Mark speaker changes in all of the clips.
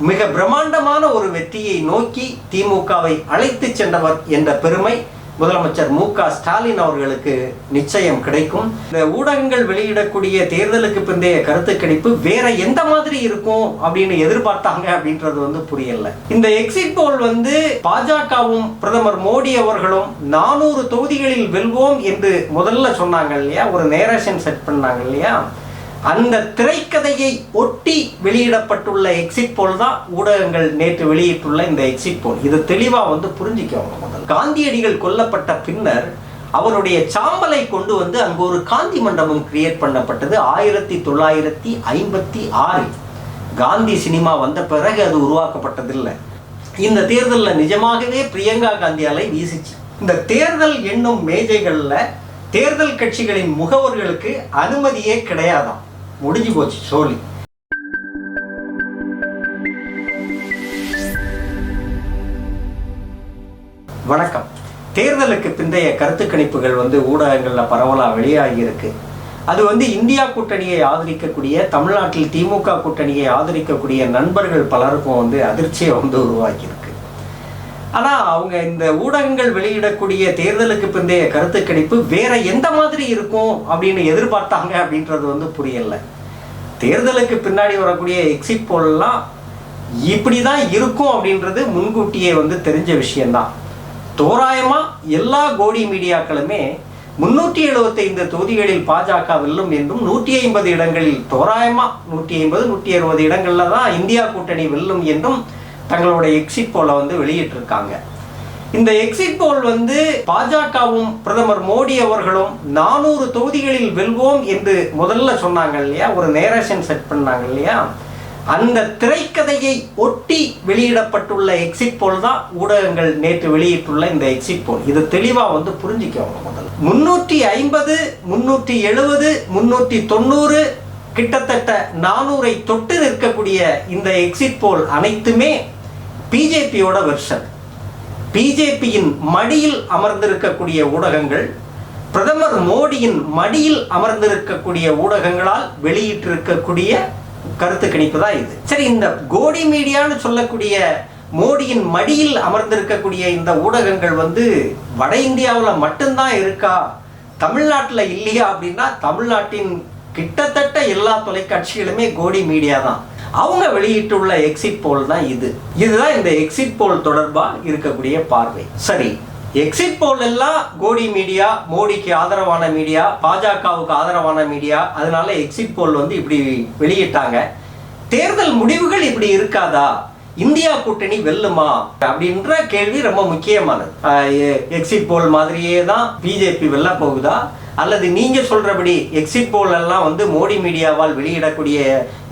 Speaker 1: மிக பிரம்மாண்டமான ஒரு வெற்றியை நோக்கி திமுகவை அழைத்து சென்றவர் என்ற பெருமை முதலமைச்சர் மு க ஸ்டாலின் அவர்களுக்கு நிச்சயம் கிடைக்கும். இந்த ஊடகங்கள் வெளியிடக்கூடிய தேர்தலுக்கு பிந்தைய கருத்து கணிப்பு வேற எந்த மாதிரி இருக்கும் அப்படின்னு எதிர்பார்த்தாங்க அப்படின்றது வந்து புரியல. இந்த எக்ஸிட் போல் வந்து பாஜகவும் பிரதமர் மோடி அவர்களும் நானூறு தொகுதிகளில் வெல்வோம் என்று முதல்ல சொன்னாங்க இல்லையா? ஒரு நேரேஷன் செட் பண்ணாங்க இல்லையா? அந்த திரைக்கதையை ஒட்டி வெளியிடப்பட்டுள்ள எக்ஸிட் போல் தான் ஊடகங்கள் நேற்று வெளியிட்டுள்ள இந்த எக்ஸிட் போல் இது தெளிவாக வந்து புரிஞ்சுக்கோங்க காந்தியடிகள் கொல்லப்பட்ட பின்னர் அவருடைய சாம்பலை கொண்டு வந்து அங்கு ஒரு காந்தி மண்டபம் கிரியேட் பண்ணப்பட்டது ஆயிரத்தி தொள்ளாயிரத்தி ஐம்பத்தி ஆறில். காந்தி சினிமா வந்த பிறகு அது உருவாக்கப்பட்டதில்லை. இந்த தேர்தலில் நிஜமாகவே பிரியங்கா காந்தி அலை வீசிச்சு. இந்த தேர்தல் என்னும் மேஜைகளில் தேர்தல் கட்சிகளின் முகவர்களுக்கு அனுமதியே கிடையாதாம். முடிஞ்சு போச்சு சோழி வணக்கம். தேர்தலுக்கு பிந்தைய கருத்து கணிப்புகள் வந்து ஊடகங்களில் பரவலாக வெளியாகி இருக்கு. அது வந்து இந்தியா கூட்டணியை ஆதரிக்கக்கூடிய தமிழ்நாட்டில் திமுக கூட்டணியை ஆதரிக்கக்கூடிய நண்பர்கள் பலருக்கும் வந்து அதிர்ச்சியை வந்து உருவாக்கியிருக்கு ஆனால் அவங்க இந்த ஊடகங்கள் வெளியிடக்கூடிய தேர்தலுக்கு பிந்தைய கருத்து கணிப்பு வேற எந்த மாதிரி இருக்கும் அப்படின்னு எதிர்பார்த்தாங்க அப்படின்றது வந்து புரியல. தேர்தலுக்கு பின்னாடி வரக்கூடிய எக்ஸிட் போல்லாம் இப்படி தான் இருக்கும் அப்படின்றது முன்கூட்டியே வந்து தெரிஞ்ச விஷயம்தான். தோராயமாக எல்லா கோடி மீடியாக்களுமே முன்னூற்றி எழுபத்தைந்து தொகுதிகளில் பாஜக வெல்லும் என்றும் நூற்றி ஐம்பது இடங்களில் தோராயமாக நூற்றி ஐம்பது நூற்றி அறுபது இடங்களில் தான் இந்தியா கூட்டணி வெல்லும் என்றும் தங்களுடைய எக்ஸிட் போலை வந்து வெளியிட்டிருக்காங்க. இந்த எக்ஸிட் போல் வந்து பாஜகவும் பிரதமர் மோடி அவர்களும் நானூறு தொகுதிகளில் வெல்வோம் என்று முதல்ல சொன்னாங்க இல்லையா? ஒரு நேரேஷன் செட் பண்ணாங்க இல்லையா? அந்த திரைக்கதையை ஒட்டி வெளியிடப்பட்டுள்ள எக்ஸிட் போல் தான் ஊடகங்கள் நேற்று வெளியிட்டுள்ள இந்த எக்ஸிட் போல் இது தெளிவாக வந்து புரிஞ்சுக்கோங்க முதல்ல. முன்னூற்றி ஐம்பது முன்னூற்றி எழுபது முன்னூற்றி தொண்ணூறு கிட்டத்தட்ட நானூரை தொட்டு நிற்கக்கூடிய இந்த எக்ஸிட் போல் அனைத்துமே பிஜேபியோட வெர்ஷன் பிஜேபியின் மடியில் அமர்ந்திருக்கக்கூடிய ஊடகங்கள் பிரதமர் மோடியின் மடியில் அமர்ந்திருக்கக்கூடிய ஊடகங்களால் வெளியிட்டிருக்கக்கூடிய கருத்து கணிப்பு தான் இது. சரி இந்த கோடி மீடியான்னு சொல்லக்கூடிய மோடியின் மடியில் அமர்ந்திருக்கக்கூடிய இந்த ஊடகங்கள் வந்து வட இந்தியாவில் மட்டும்தான் இருக்கா? தமிழ்நாட்டில் இல்லையா அப்படின்னா தமிழ்நாட்டின் கிட்டத்தட்ட எல்லா தொலைக்காட்சிகளுமே கோடி மீடியா தான். அவங்க வெளியிட்டுள்ள எக்ஸிட் போல் தான் இது. இதுதான் இந்த எக்ஸிட் போல் தொடர்பாக இருக்கக்கூடிய பார்வை. சரி எக்ஸிட் போல் எல்லாம் கோடி மீடியா மோடிக்கு ஆதரவான மீடியா பாஜகவுக்கு ஆதரவான மீடியா அதனால எக்ஸிட் போல் வந்து இப்படி வெளியிட்டாங்க. தேர்தல் முடிவுகள் இப்படி இருக்காதா? இந்தியா கூட்டணி வெல்லுமா? அப்படின்ற கேள்வி ரொம்ப முக்கியமானது. எக்ஸிட் போல் மாதிரியே தான் பிஜேபி வெல்ல போகுதா? அல்லது நீங்க சொல்றபடி எக்ஸிட் போல் எல்லாம் வந்து மோடி மீடியாவால் வெளியிடக்கூடிய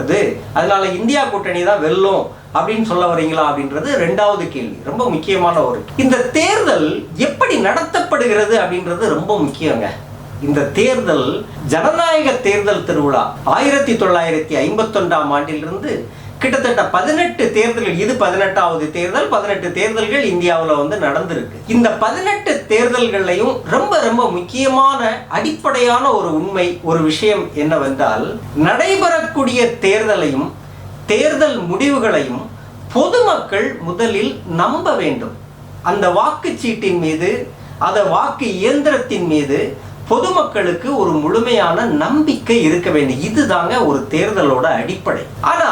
Speaker 1: இது. அதனால இந்தியா கூட்டணி தான் வெல்லும் அப்படின்னு சொல்ல வரீங்களா அப்படின்றது ரெண்டாவது கேள்வி. ரொம்ப முக்கியமான ஒரு. இந்த தேர்தல் எப்படி நடத்தப்படுகிறது அப்படின்றது ரொம்ப முக்கியங்க. இந்த தேர்தல் ஜனநாயக தேர்தல் திருவிழா ஆயிரத்தி தொள்ளாயிரத்தி ஐம்பத்தொன்றாம் ஆண்டிலிருந்து கிட்டத்தட்ட பதினெட்டு தேர்தல்கள் இது பதினெட்டாவது தேர்தல் பதினெட்டு தேர்தல்கள் இந்தியாவில் வந்து நடந்திருக்கு. இந்த பதினெட்டு தேர்தல்களையும் ரொம்ப ரொம்ப முக்கியமான அடிப்படையான ஒரு உண்மை ஒரு விஷயம் என்னவென்றால் நடைபெறக்கூடிய தேர்தலையும் தேர்தல் முடிவுகளையும் பொதுமக்கள் முதலில் நம்ப வேண்டும். அந்த வாக்குச்சீட்டின் மீது அந்த வாக்கு இயந்திரத்தின் மீது பொதுமக்களுக்கு ஒரு முழுமையான நம்பிக்கை இருக்க வேண்டும். இதுதாங்க ஒரு தேர்தலோட அடிப்படை. ஆனா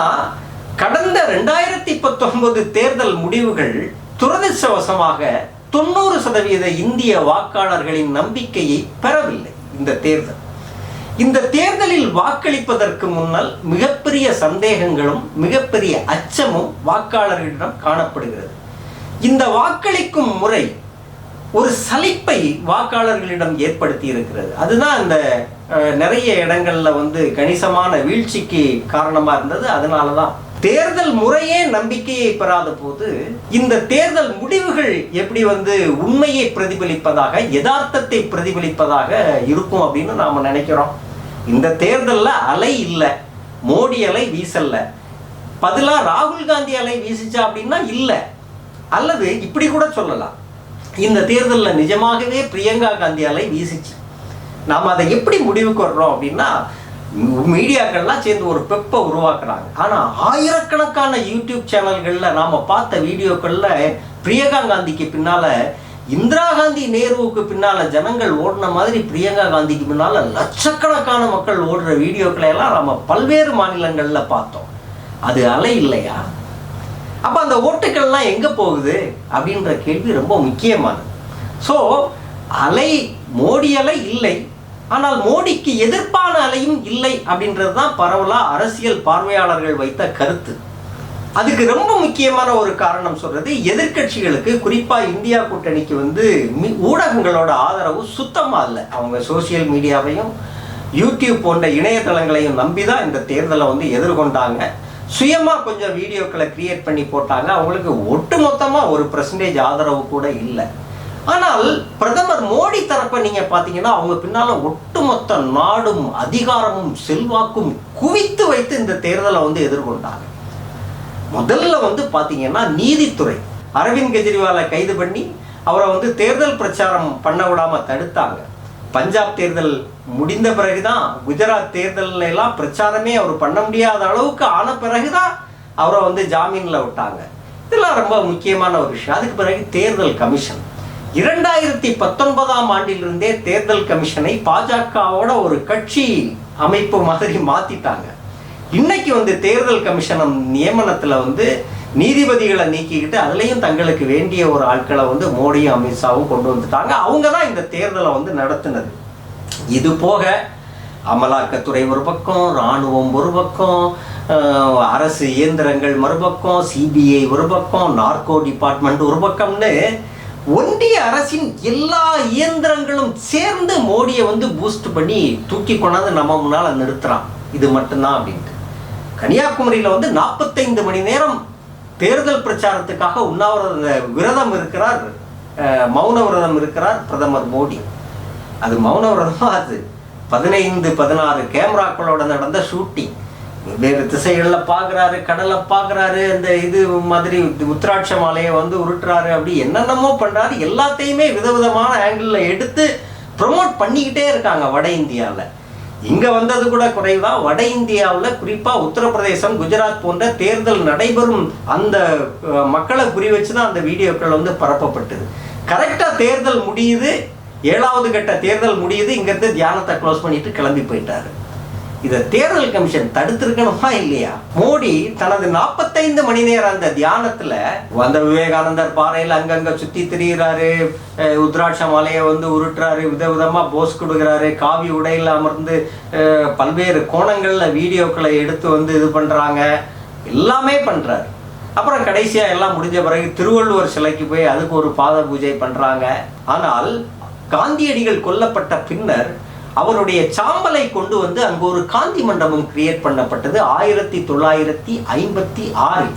Speaker 1: கடந்த ரெண்டாயிரத்தி பத்தொன்பது தேர்தல் முடிவுகள் துரதிருஷ்டவசமாக தொண்ணூறு சதவீத இந்திய வாக்காளர்களின் நம்பிக்கையை பெறவில்லை இந்த தேர்தல். இந்த தேர்தலில் வாக்களிப்பதற்கு முன்னால் மிகப்பெரிய சந்தேகங்களும் மிகப்பெரிய அச்சமும் வாக்காளர்களிடம் காணப்படுகிறது. இந்த வாக்களிக்கும் முறை ஒரு சலிப்பை வாக்காளர்களிடம் ஏற்படுத்தி இருக்கிறது அதுதான் அந்த நிறைய இடங்கள்ல வந்து கணிசமான வீழ்ச்சிக்கு காரணமாக இருந்தது. அதனால தான் தேர்தல் முறையே நம்பிக்கையை பெறாத போது இந்த தேர்தல் முடிவுகள் எப்படி வந்து உண்மையை பிரதிபலிப்பதாக யதார்த்தத்தை பிரதிபலிப்பதாக இருக்கும் அப்படின்னு நாம் நினைக்கிறோம். இந்த தேர்தலில் அலை இல்லை. மோடி அலை வீசல்ல. பதிலாக ராகுல் காந்தி அலை வீசிச்சா அப்படின்னா இல்லை. அல்லது இப்படி கூட சொல்லலாம். இந்த தேர்தலில் நிஜமாகவே பிரியங்கா காந்தி அலை வீசிச்சு. நாம் அதை எப்படி முடிவுக்கு வர்றோம் அப்படின்னா மீடியாக்கள்லாம் சேர்ந்து ஒரு பெப்பை உருவாக்குறாங்க. ஆனால் ஆயிரக்கணக்கான யூடியூப் சேனல்களில் நாம் பார்த்த வீடியோக்களில் பிரியங்கா காந்திக்கு பின்னால் இந்திரா காந்தி நேருவுக்கு பின்னால் ஜனங்கள் ஓடின மாதிரி பிரியங்கா காந்திக்கு பின்னால் லட்சக்கணக்கான மக்கள் ஓடுற வீடியோக்களை எல்லாம் நம்ம பல்வேறு மாநிலங்களில் பார்த்தோம். அது அலை இல்லையா? அப்போ அந்த ஓட்டுக்கள்லாம் எங்கே போகுது அப்படின்ற கேள்வி ரொம்ப முக்கியமானது. ஸோ அலை மோடி அலை இல்லை. ஆனால் மோடிக்கு எதிர்ப்பான அலையும் இல்லை அப்படின்றது தான் பரவலாக அரசியல் பார்வையாளர்கள் வைத்த கருத்து. அதுக்கு ரொம்ப முக்கியமான ஒரு காரணம் சொல்றது எதிர்க்கட்சிகளுக்கு குறிப்பா இந்தியா கூட்டணிக்கு வந்து ஊடகங்களோட ஆதரவு சுத்தமா இல்லை. அவங்க சோசியல் மீடியாவையும் யூடியூப் போன்ற இணையதளங்களையும் நம்பி தான் இந்த தேர்தலை வந்து எதிர்கொண்டாங்க. சுயமாக கொஞ்சம் வீடியோக்களை கிரியேட் பண்ணி போட்டாங்க. அவங்களுக்கு ஒட்டுமொத்தமாக ஒரு பர்சன்டேஜ் ஆதரவு கூட இல்லை. ஆனால் பிரதமர் மோடி தரப்பை நீங்க பாத்தீங்கன்னா அவங்க பின்னால ஒட்டுமொத்த நாடும் அதிகாரமும் செல்வாக்கும் குவித்து வைத்து இந்த தேர்தலை வந்து எதிர்கொண்டாங்க. முதல்ல வந்து பாத்தீங்கன்னா நீதித்துறை. அரவிந்த் கெஜ்ரிவாலை கைது பண்ணி அவரை வந்து தேர்தல் பிரச்சாரம் பண்ண விடாம தடுத்தாங்க. பஞ்சாப் தேர்தல் முடிந்த பிறகுதான் குஜராத் தேர்தலில் எல்லாம் பிரச்சாரமே அவர் பண்ண முடியாத அளவுக்கு ஆன பிறகுதான் அவரை வந்து ஜாமீனில் விட்டாங்க. இதெல்லாம் ரொம்ப முக்கியமான ஒரு விஷயம். அதுக்கு பிறகு தேர்தல் கமிஷன். இரண்டாயிரத்தி பத்தொன்பதாம் ஆண்டிலிருந்தே தேர்தல் கமிஷனை பாஜகவோட ஒரு கட்சி அமைப்பு மாதிரி மாத்திட்டாங்க. இன்னைக்கு வந்து தேர்தல் கமிஷன் நியமனத்துல வந்து நீதிபதிகளை நீக்கிக்கிட்டு அதுலேயும் தங்களுக்கு வேண்டிய ஒரு ஆட்களை வந்து மோடியும் அமித்ஷாவும் கொண்டு வந்துட்டாங்க. அவங்க தான் இந்த தேர்தலை வந்து நடத்தினது. இது போக அமலாக்கத்துறை ஒரு பக்கம் இராணுவம் ஒரு பக்கம் அரசு இயந்திரங்கள் மறுபக்கம் சிபிஐ ஒரு பக்கம் நார்கோ டிபார்ட்மெண்ட் ஒரு பக்கம்னு ஒன்றிய அரசின் எல்லா இயந்திரங்களும் சேர்ந்து மோடியை வந்து பூஸ்ட் பண்ணி தூக்கி கொண்டாந்து நம்ம முன்னால் நிறுத்துறான். இது மட்டும்தான் அப்படின்ட்டு. கன்னியாகுமரியில் வந்து நாற்பத்தைந்து மணி நேரம் தேர்தல் பிரச்சாரத்துக்காக உண்ணாவிரத விரதம் இருக்கிறார் மௌன விரதம் இருக்கிறார் பிரதமர் மோடி. அது மௌன விரதமாக அது? பதினைந்து பதினாறு கேமராக்களோட நடந்த ஷூட்டிங் வேறு திசைகளில் பார்க்குறாரு கடலை பார்க்குறாரு அந்த இது மாதிரி உத்ராட்ச மாலையை வந்து உருட்டுறாரு அப்படி என்னென்னமோ பண்ணுறாரு எல்லாத்தையுமே விதவிதமான ஆங்கிளில் எடுத்து ப்ரொமோட் பண்ணிக்கிட்டே இருக்காங்க வட இந்தியாவில் இங்கே வந்தது கூட குறைவாக வட இந்தியாவில் குறிப்பாக உத்தரப்பிரதேசம் குஜராத் போன்ற தேர்தல் நடைபெறும் அந்த மக்களை குறி வச்சு தான் அந்த வீடியோக்கள் வந்து பரப்பப்பட்டது. கரெக்டாக தேர்தல் முடியுது ஏழாவது கட்ட தேர்தல் முடியுது இங்கேருந்து தியானத்தை க்ளோஸ் பண்ணிட்டு கிளம்பி போயிட்டாரு. இதை தேர்தல் கமிஷன் தடுத்திருக்கணுமா இல்லையா? மோடி தனது நாற்பத்தைந்து மணி நேரம் அந்த தியானத்துல வந்த விவேகானந்தர் பாறையில் அங்கங்க சுத்தி திரியிறாரு. உத்ராட்ச மலையை வந்து உருட்டுறாரு. விதவிதமா போஸ் கொடுக்குறாரு. காவி உடையில் அமர்ந்து பல்வேறு கோணங்கள்ல வீடியோக்களை எடுத்து வந்து இது பண்றாங்க. எல்லாமே பண்றாரு. அப்புறம் கடைசியா எல்லாம் முடிஞ்ச பிறகு திருவள்ளுவர் சிலைக்கு போய் அதுக்கு ஒரு பாத பூஜை பண்றாங்க. ஆனால் காந்தியடிகள் கொல்லப்பட்ட பின்னர் அவருடைய சாம்பலை கொண்டு வந்து அங்கு ஒரு காந்தி மண்டபம் கிரியேட் பண்ணப்பட்டது ஆயிரத்தி தொள்ளாயிரத்தி ஐம்பத்தி ஆறு.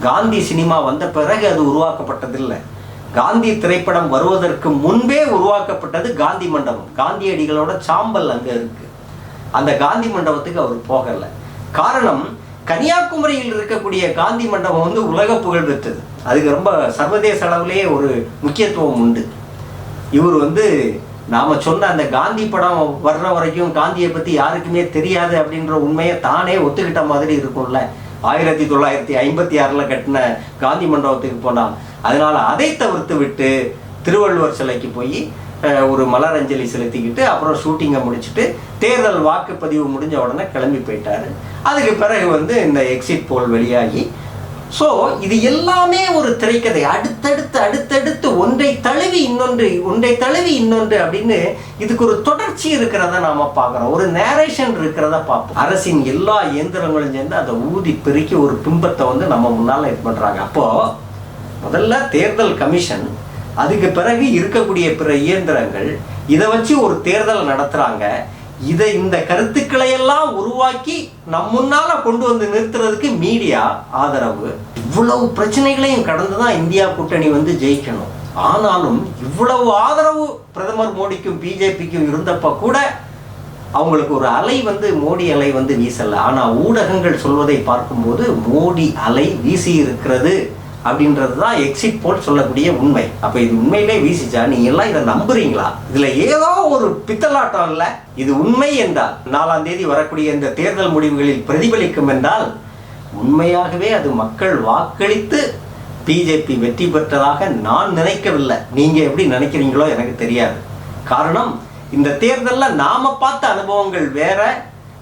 Speaker 1: காந்தி சினிமா வந்த பிறகு அது உருவாக்கப்பட்டதில்லை. காந்தி திரைப்படம் வருவதற்கு முன்பே உருவாக்கப்பட்டது காந்தி மண்டபம். காந்தியடிகளோட சாம்பல் அங்கே இருக்கு. அந்த காந்தி மண்டபத்துக்கு அவர் போகலை. காரணம் கன்னியாகுமரியில் இருக்கக்கூடிய காந்தி மண்டபம் வந்து உலக புகழ் பெற்றது அதுக்கு ரொம்ப சர்வதேச அளவிலேயே ஒரு முக்கியத்துவம் உண்டு. இவர் வந்து நாம சொன்ன அந்த காந்தி படம் வர்ற வரைக்கும் காந்தியை பத்தி யாருக்குமே தெரியாது அப்படின்ற உண்மையை தானே ஒத்துக்கிட்ட மாதிரி இருக்கும்ல. ஆயிரத்தி தொள்ளாயிரத்தி ஐம்பத்தி ஆறுல கட்டின காந்தி மண்டபத்துக்கு போனான் அதனால அதை தவிர்த்து விட்டு திருவள்ளுவர் சிலைக்கு போய் ஒரு ஒரு மலரஞ்சலி செலுத்திக்கிட்டு அப்புறம் ஷூட்டிங்கை முடிச்சுட்டு தேர்தல் வாக்குப்பதிவு முடிஞ்ச உடனே கிளம்பி போயிட்டாரு. அதுக்கு பிறகு வந்து இந்த எக்ஸிட் போல் வெளியாகி. ஸோ இது எல்லாமே ஒரு திரைக்கதை. அடுத்தடுத்து அடுத்து தழுவி இன்னொன்று ஒன்றை தழுவி இன்னொன்று அப்படின்னு இதுக்கு ஒரு தொடர்ச்சி இருக்கிறத நாம பார்க்குறோம். ஒரு நேரேஷன் இருக்கிறத பார்ப்போம். அரசின் எல்லா இயந்திரங்களும் சேர்ந்து அதை ஊதி பெருக்கி ஒரு பிம்பத்தை வந்து நம்ம முன்னால் இது பண்ணுறாங்க அப்போ முதல்ல தேர்தல் கமிஷன் அதுக்கு பிறகு இருக்கக்கூடிய பிற இயந்திரங்கள் இதை வச்சு ஒரு தேர்தல் நடத்துகிறாங்க இதை இந்த கருத்துக்களை எல்லாம் உருவாக்கி நம் முன்னால கொண்டு வந்து நிறுத்துறதுக்கு மீடியா ஆதரவு. இவ்வளவு பிரச்சனைகளையும் கடந்து தான் இந்தியா கூட்டணி வந்து ஜெயிக்கணும். ஆனாலும் இவ்வளவு ஆதரவு பிரதமர் மோடிக்கும் பிஜேபிக்கும் இருந்தப்ப கூட அவங்களுக்கு ஒரு அலை வந்து மோடி அலை வந்து வீசல. ஆனால் ஊடகங்கள் சொல்வதை பார்க்கும்போது மோடி அலை வீசி இருக்கிறது அப்படின்றது தான் எக்ஸிட் போல் சொல்லக்கூடிய உண்மை. அப்போ இது உண்மையிலே வீசிச்சா நீங்க எல்லாம் இதை நம்புறீங்களா? இதுல ஏதோ ஒரு பித்தலாட்டம் இல்லை. இது உண்மை என்றால் நாலாம் தேதி வரக்கூடிய இந்த தேர்தல் முடிவுகளில் பிரதிபலிக்கும் என்றால் உண்மையாகவே அது மக்கள் வாக்களித்து பிஜேபி வெற்றி பெற்றதாக நான் நினைக்கவில்லை. நீங்கள் எப்படி நினைக்கிறீங்களோ எனக்கு தெரியாது. காரணம் இந்த தேர்தலில் நாம் பார்த்த அனுபவங்கள் வேற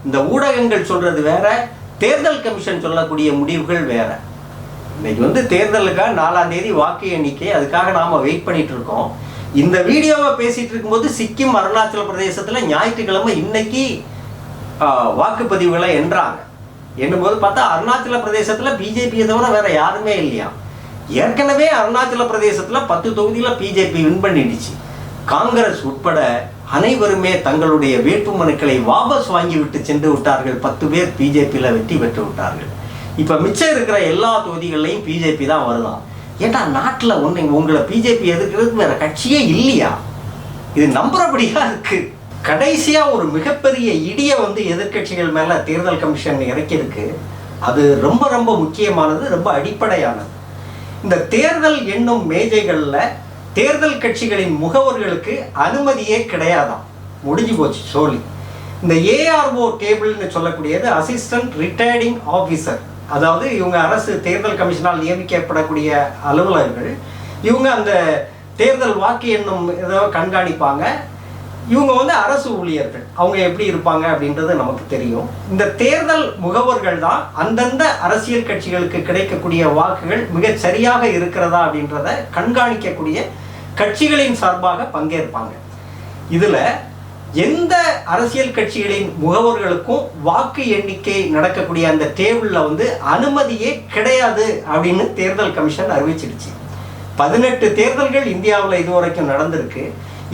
Speaker 1: இந்த ஊடகங்கள் சொல்கிறது வேற தேர்தல் கமிஷன் சொல்லக்கூடிய முடிவுகள் வேற. இன்னைக்கு வந்து தேர்தலுக்காக நாலாம் தேதி வாக்கு எண்ணிக்கை அதுக்காக நாம் வெயிட் பண்ணிட்டு இருக்கோம். இந்த வீடியோவை பேசிட்டு இருக்கும்போது சிக்கிம் அருணாச்சல பிரதேசத்தில் ஞாயிற்றுக்கிழமை இன்னைக்கு வாக்குப்பதிவுகளை என்றாங்க. என்னும்போது பார்த்தா அருணாச்சல பிரதேசத்தில் பிஜேபியை தவிர வேற யாருமே இல்லையா? ஏற்கனவே அருணாச்சல பிரதேசத்தில் பத்து தொகுதியில் பிஜேபி வின் பண்ணிடுச்சு. காங்கிரஸ் உட்பட அனைவருமே தங்களுடைய வேட்பு மனுக்களை வாபஸ் வாங்கிவிட்டு சென்று விட்டார்கள். பத்து பேர் பிஜேபியில் வெற்றி பெற்று விட்டார்கள். இப்போ மிச்சம் இருக்கிற எல்லா தொகுதிகள்லையும் பிஜேபி தான் வருதான் ஏட்டா நாட்டில் ஒன்று உங்களை பிஜேபி எதுக்குறதுக்கு வேற கட்சியே இல்லையா? இது நம்புறபடியாக இருக்கு. கடைசியாக ஒரு மிகப்பெரிய இடியை வந்து எதிர்க்கட்சிகள் மேலே தேர்தல் கமிஷன் இறக்கியிருக்கு. அது ரொம்ப ரொம்ப முக்கியமானது ரொம்ப அடிப்படையானது. இந்த தேர்தல் என்னும் மேஜைகளில் தேர்தல் கட்சிகளின் முகவர்களுக்கு அனுமதியே கிடையாதாம். முடிஞ்சு போச்சு சோழி. இந்த ஏஆர்ஓ டேபிள்னு சொல்லக்கூடியது அசிஸ்டன்ட் ரிட்டையர்டிங் ஆஃபீஸர் அதாவது இவங்க அரசு தேர்தல் கமிஷனால் நியமிக்கப்படக்கூடிய அலுவலர்கள். இவங்க அந்த தேர்தல் வாக்கு எண்ணும் ஏதோ கண்காணிப்பாங்க. இவங்க வந்து அரசு ஊழியர்கள். அவங்க எப்படி இருப்பாங்க அப்படின்றது நமக்கு தெரியும். இந்த தேர்தல் முகவர்கள் தான் அந்தந்த அரசியல் கட்சிகளுக்கு கிடைக்கக்கூடிய வாக்குகள் மிக சரியாக இருக்கிறதா அப்படின்றத கண்காணிக்கக்கூடிய கட்சிகளின் சார்பாக பங்கேற்பாங்க. இதுல எந்த அரசியல் கட்சிகளின் முகவர்களுக்கும் வாக்கு எண்ணிக்கை நடக்கக்கூடிய அந்த டேபிளில் வந்து அனுமதியே கிடையாது அப்படின்னு தேர்தல் கமிஷன் அறிவிச்சிடுச்சு. பதினெட்டு தேர்தல்கள் இந்தியாவில் இது வரைக்கும் நடந்திருக்கு.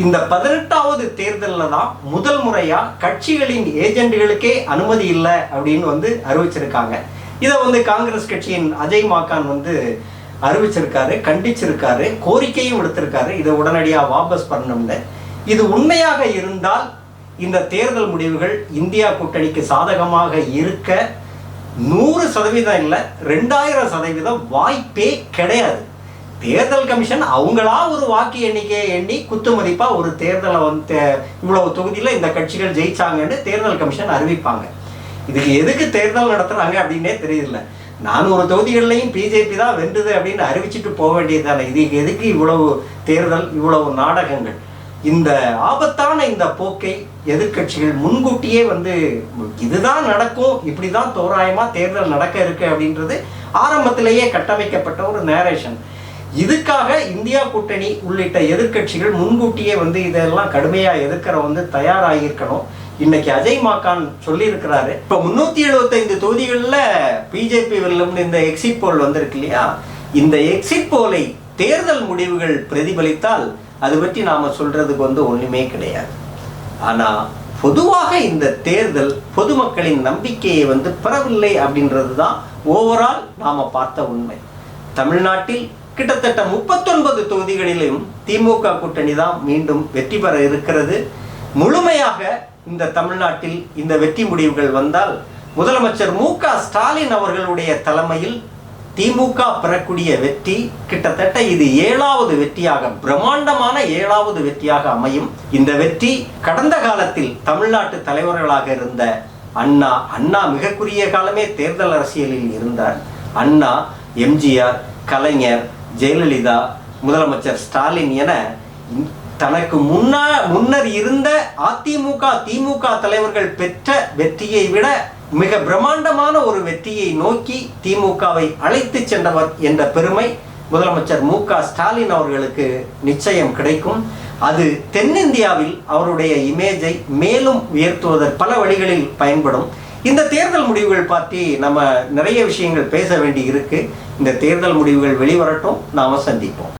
Speaker 1: இந்த பதினெட்டாவது தேர்தலில் தான் முதல் முறையாக கட்சிகளின் ஏஜெண்டுகளுக்கே அனுமதி இல்லை அப்படின்னு வந்து அறிவிச்சிருக்காங்க. இதை வந்து காங்கிரஸ் கட்சியின் அஜய் மாக்கான் வந்து அறிவிச்சிருக்காரு கண்டிச்சிருக்காரு கோரிக்கையும் விடுத்திருக்காரு. இதை உடனடியாக வாபஸ் பண்ணணும்னு. இது உண்மையாக இருந்தால் இந்த தேர்தல் முடிவுகள் இந்தியா கூட்டணிக்கு சாதகமாக இருக்க நூறு சதவீதம் இல்லை ரெண்டாயிரம் சதவீதம் வாய்ப்பே கிடையாது. தேர்தல் கமிஷன் அவங்களா ஒரு வாக்கு எண்ணிக்கையை எண்ணி குத்து மதிப்பாக ஒரு தேர்தலை வந்து இவ்வளவு தொகுதியில் இந்த கட்சிகள் ஜெயிச்சாங்கன்னு தேர்தல் கமிஷன் அறிவிப்பாங்க. இதுக்கு எதுக்கு தேர்தல் நடத்துறாங்க அப்படின்னே தெரியல நானூறு தொகுதிகள்லையும் பிஜேபி தான் வென்றது அப்படின்னு அறிவிச்சுட்டு போக வேண்டியதுதானே. இதுக்கு எதுக்கு இவ்வளவு தேர்தல் இவ்வளவு நாடகங்கள்? இந்த ஆபத்தான இந்த போக்கை எதிர்க்கட்சிகள் முன்கூட்டியே வந்து இதுதான் நடக்கும் இப்படிதான் தோராயமா தேர்தல் நடக்க இருக்கு அப்படின்றது ஆரம்பத்திலேயே கட்டமைக்கப்பட்ட ஒரு நேரேஷன் இதுக்காக இந்தியா கூட்டணி உள்ளிட்ட எதிர்க்கட்சிகள் முன்கூட்டியே வந்து இதெல்லாம் கடுமையாக எதிர்க்கிற வந்து தயாராகியிருக்கணும். இன்னைக்கு அஜய் மாக்கான் சொல்லியிருக்கிறாரு. இப்போ முன்னூத்தி எழுபத்தைந்து தொகுதிகளில் பிஜேபி வெல்லும் இந்த எக்ஸிட் போல் வந்திருக்கு இல்லையா? இந்த எக்ஸிட் போலை தேர்தல் முடிவுகள் பிரதிபலித்தால் அது பற்றி நாம சொல்றதுக்கு வந்து ஒண்ணுமே கிடையாது. ஆனா பொதுவாக இந்த தேர்தல் பொதுமக்களின் நம்பிக்கையை வந்து பெறவில்லை அப்படின்றது தான் ஓவரால் நாம பார்த்த உண்மை. தமிழ்நாட்டில் கிட்டத்தட்ட முப்பத்தொன்பது தொகுதிகளிலும் திமுக கூட்டணி தான் மீண்டும் வெற்றி பெற இருக்கிறது. முழுமையாக இந்த தமிழ்நாட்டில் இந்த வெற்றி முடிவுகள் வந்தால் முதலமைச்சர் மு க ஸ்டாலின் அவர்களுடைய தலைமையில் திமுக பெறக்கூடிய வெற்றி கிட்டத்தட்ட இது ஏழாவது வெற்றியாக பிரம்மாண்டமான ஏழாவது வெற்றியாக அமையும். இந்த வெற்றி கடந்த காலத்தில் தமிழ்நாட்டு தலைவர்களாக இருந்த அண்ணா அண்ணா மிக குறுகிய காலமே தேர்தல் அரசியலில் இருந்தார். அண்ணா எம்ஜிஆர் கலைஞர் ஜெயலலிதா முதலமைச்சர் ஸ்டாலின் என தனக்கு முன்னா முன்னர் இருந்த அதிமுக திமுக தலைவர்கள் பெற்ற வெற்றியை விட மிக பிரம்மாண்டமான ஒரு வெற்றியை நோக்கி திமுகவை அழைத்து சென்றவர் என்ற பெருமை முதலமைச்சர் மு க ஸ்டாலின் அவர்களுக்கு நிச்சயம் கிடைக்கும். அது தென்னிந்தியாவில் அவருடைய இமேஜை மேலும் உயர்த்துவதற்கு பல வழிகளில் பயன்படும். இந்த தேர்தல் முடிவுகள் பற்றி நம்ம நிறைய விஷயங்கள் பேச வேண்டி இருக்கு. இந்த தேர்தல் முடிவுகள் வெளிவரட்டும். நாம சந்திப்போம்.